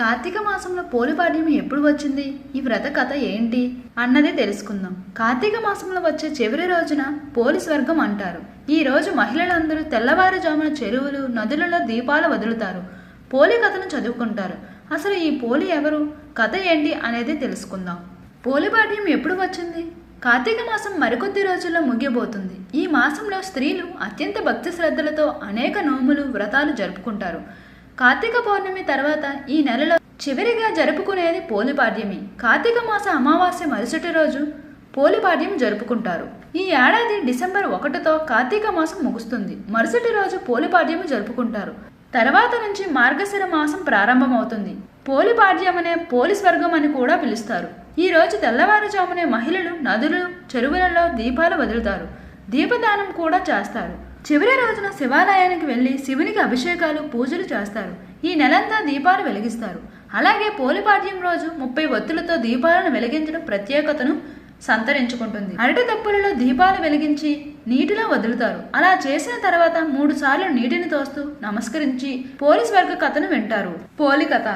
కార్తీక మాసంలో పోలిపాడ్యమి ఎప్పుడు వచ్చింది? ఈ వ్రత కథ ఏంటి? అన్నది తెలుసుకుందాం. కార్తీక మాసంలో వచ్చే చివరి రోజున పోలి స్వర్గం అంటారు. ఈ రోజు మహిళలందరూ తెల్లవారుజామున చెరువులు నదులలో దీపాలు వదులుతారు. పోలి కథను చదువుకుంటారు. అసలు ఈ పోలి ఎవరు? కథ ఏంటి అనేది తెలుసుకుందాం. పోలిపాడ్యం ఎప్పుడు వచ్చింది? కార్తీక మాసం మరికొద్ది రోజుల్లో ముగియబోతుంది. ఈ మాసంలో స్త్రీలు అత్యంత భక్తి శ్రద్ధలతో అనేక నోములు వ్రతాలు జరుపుకుంటారు. కార్తీక పౌర్ణమి తర్వాత ఈ నెలలో చివరిగా జరుపుకునేది పోలిపాడ్యమి కార్తీక మాస అమావాస్య మరుసటి రోజు పోలిపాడ్యం జరుపుకుంటారు. ఈ ఏడాది డిసెంబర్ ఒకటితో కార్తీక మాసం ముగుస్తుంది. మరుసటి రోజు పోలిపాడ్యము జరుపుకుంటారు. తర్వాత నుంచి మార్గశిర మాసం ప్రారంభమవుతుంది. పోలిపాడ్యం అనే పోలి స్వర్గం అని కూడా పిలుస్తారు. ఈ రోజు తెల్లవారుజామునే మహిళలు నదులు చెరువులలో దీపాలు వదులుతారు. దీపదానం కూడా చేస్తారు. చివరి రోజున శివాలయానికి వెళ్ళి శివునికి అభిషేకాలు పూజలు చేస్తారు. ఈ నెలంతా దీపాలు వెలిగిస్తారు. అలాగే పోలిపాడ్యం రోజు ముప్పై ఒత్తులతో దీపాలను వెలిగించడం ప్రత్యేకతను సంతరించుకుంటుంది. అరటి తప్పులలో దీపాలు వెలిగించి నీటిలో వదులుతారు. అలా చేసిన తర్వాత మూడు సార్లు నీటిని తోస్తూ నమస్కరించి పోలీస్ వర్గ కథను వింటారు. పోలి కథ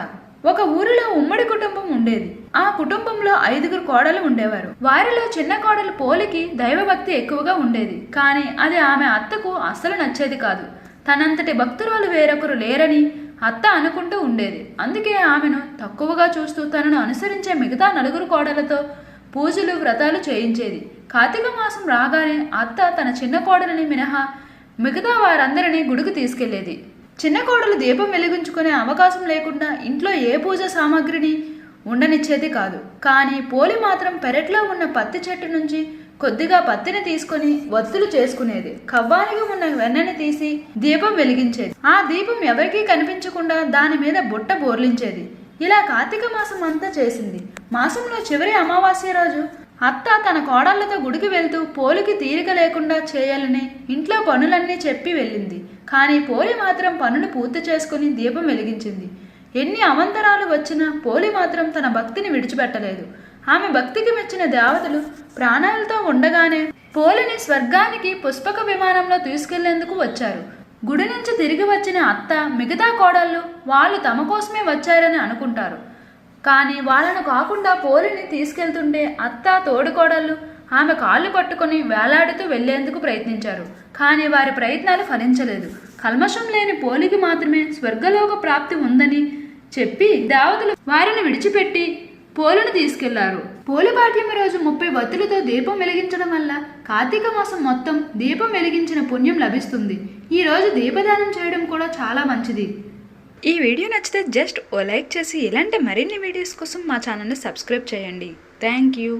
ఒక ఊరిలో ఉమ్మడి కుటుంబం ఉండేది. ఆ కుటుంబంలో ఐదుగురు కోడలు ఉండేవారు. వారిలో చిన్న కోడలు పోలికి దైవభక్తి ఎక్కువగా ఉండేది. కానీ అది ఆమె అత్తకు అస్సలు నచ్చేది కాదు. తనంతటి భక్తురాలు వేరొకరు లేరని అత్త అనుకుంటూ ఉండేది. అందుకే ఆమెను తక్కువగా చూస్తూ తనను అనుసరించే మిగతా నలుగురు కోడలతో పూజలు వ్రతాలు చేయించేది. కార్తీక మాసం రాగానే అత్త తన చిన్న కోడలిని మినహా మిగతా వారందరినీ గుడికి తీసుకెళ్ళేది. చిన్న కోడలు దీపం వెలిగించుకునే అవకాశం లేకుండా ఇంట్లో ఏ పూజ సామాగ్రిని ఉండనిచ్చేది కాదు. కానీ పోలి మాత్రం పెరట్లో ఉన్న పత్తి చెట్టు నుంచి కొద్దిగా పత్తిని తీసుకొని వత్తులు చేసుకునేది. కవ్వానికి ఉన్న వెన్నని తీసి దీపం వెలిగించేది. ఆ దీపం ఎవరికీ కనిపించకుండా దాని మీద బుట్ట బోర్లించేది. ఇలా కార్తీక మాసం అంతా చేసింది. మాసంలో చివరి అమావాస్య రోజు అత్త తన కోడళ్ళతో గుడికి వెళ్తూ పోలికి తీరిక లేకుండా చేయాలని ఇంట్లో పనులన్నీ చెప్పి వెళ్ళింది. కానీ పోలి మాత్రం పనులు పూర్తి చేసుకుని దీపం వెలిగించింది. ఎన్ని అవంతరాలు వచ్చినా పోలి మాత్రం తన భక్తిని విడిచిపెట్టలేదు. ఆమె భక్తికి మెచ్చిన దేవతలు ప్రాణాలతో ఉండగానే పోలిని స్వర్గానికి పుష్పక విమానంలో తీసుకెళ్ళేందుకు వచ్చారు. గుడి నుంచి తిరిగి వచ్చిన అత్త మిగతా కోడళ్ళు వాళ్ళు తమ కోసమే వచ్చారని అనుకుంటారు. కానీ వాళ్ళను కాకుండా పోలిని తీసుకెళ్తుంటే అత్త తోడుకోడళ్ళు ఆమె కాళ్ళు పట్టుకొని వేలాడుతూ వెళ్ళేందుకు ప్రయత్నించారు. కానీ వారి ప్రయత్నాలు ఫలించలేదు. కల్మషం లేని పోలికి మాత్రమే స్వర్గలోక ప్రాప్తి ఉందని చెప్పి దేవతలు వారిని విడిచిపెట్టి పోలును తీసుకెళ్ళారు. పోలిపాఠ్యమి రోజు ముప్పై వత్తులతో దీపం వెలిగించడం వల్ల కార్తీక మాసం మొత్తం దీపం వెలిగించిన పుణ్యం లభిస్తుంది. ఈ రోజు దీపదానం చేయడం కూడా చాలా మంచిది. ఈ వీడియో నచ్చితే జస్ట్ ఓ లైక్ చేసి ఇలాంటి మరిన్ని వీడియోస్ కోసం మా ఛానల్ని సబ్స్క్రైబ్ చేయండి. Thank you.